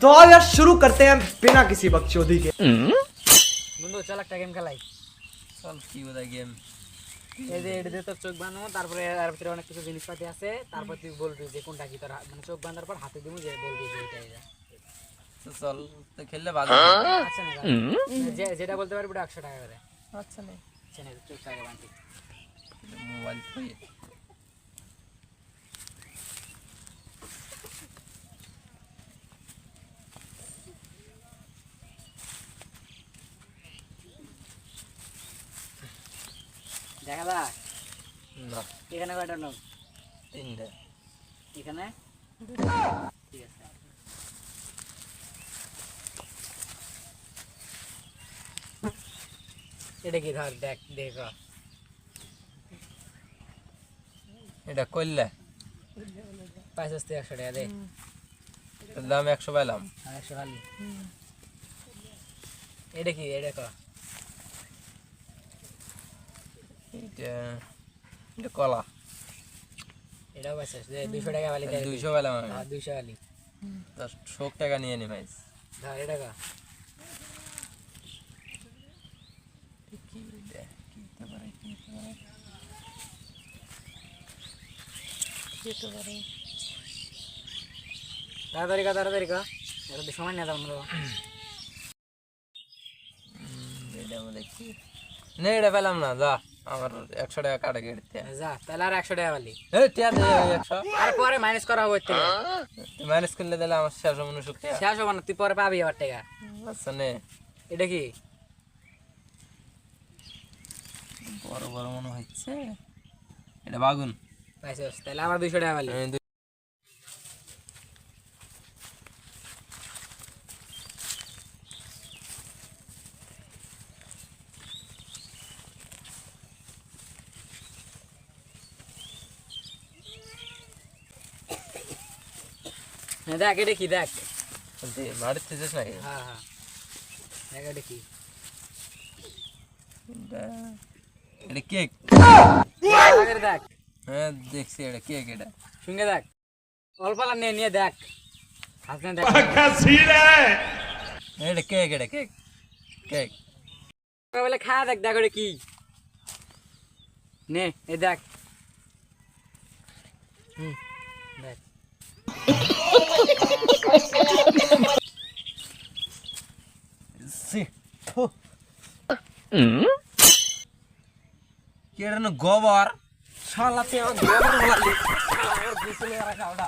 तो आओ यार शुरू करते हैं बिना किसी बकचोदी के বন্ধু চল একটা গেম খেলাই চল কি বোধহয় গেম এই যে এটা দিয়ে তোর চোখ বাঁধাবো তারপরে এর ভিতরে অনেক কিছু জিনিসপাতি আছে তারপর তুই বলবি যে কোনটা কি তোর হা- মানে চোখ বাঁধার পর হাতে দিব যে বলবি যে এটা এটা চল তো খেললে ভালো আচ্ছা না যে- যেটা বলতে পারবি ওটা একশো টাকা করে আচ্ছা নেই আচ্ছা না চোখ আগে বাঁধি মোবাইল দেখা দা না। এখানে কয়টা লোক? তিনটে। এখানে? ঠিক আছে। এটা কি ধর দেখ দেখ। এটা করলে পঁয়ষট্টি থেকে একশো টাকা দে। দাম একশো পাইলাম আর একশো খালি। এটা কি? এটা কর। এটা এটা কলা। এটাও দুইশো টাকা খালি দে দুইশো পাইলাম আমি আর দুইশো খালি দশ শোক টাকা নিয়ে নি ভাই। ধর এটা কর কি কি কি। তাড়াতাড়ি তাড়াতাড়ি কর এটা তো সময় না দাও না হুম, এটা বলে কি? না এটা পেলাম না যা। আমার 100 টাকা কাটা গেড়তে যা তাহলে আর 100 টাকা বালি এ টিয়া দে 100 আর পরে মাইনাস করা হবে তে মাইনাস করলে তাহলে আমার শেষ মনে শুকতে 600 মানে তুই পরে পাবি আবার টাকা। আচ্ছা নে। এটা কি? বড় বড় মনে হচ্ছে। এটা বাগুন। পাইছস তাহলে আমার 200 টাকা বালি 200 হ্যাঁ দেখ এটা কি দেখ। বাড়িতে যাস নাকি হ্যাঁ হ্যাঁ। দেখ এটা কি। এটা- কেক। দেখ। হ্যাঁ দেখছি এটা কেক এটা। সঙ্গে দেখ। অল্প নিয়ে নিয়ে দেখ। হাত নিয়ে দেখ। এটা কেক এটা কেক। কেক। বলে খা দেখ দেখ ওটা কি। নে এ দেখ। হুম দেখ। সি থু। কি এটা না গোবর শালা তুই আমার গোবর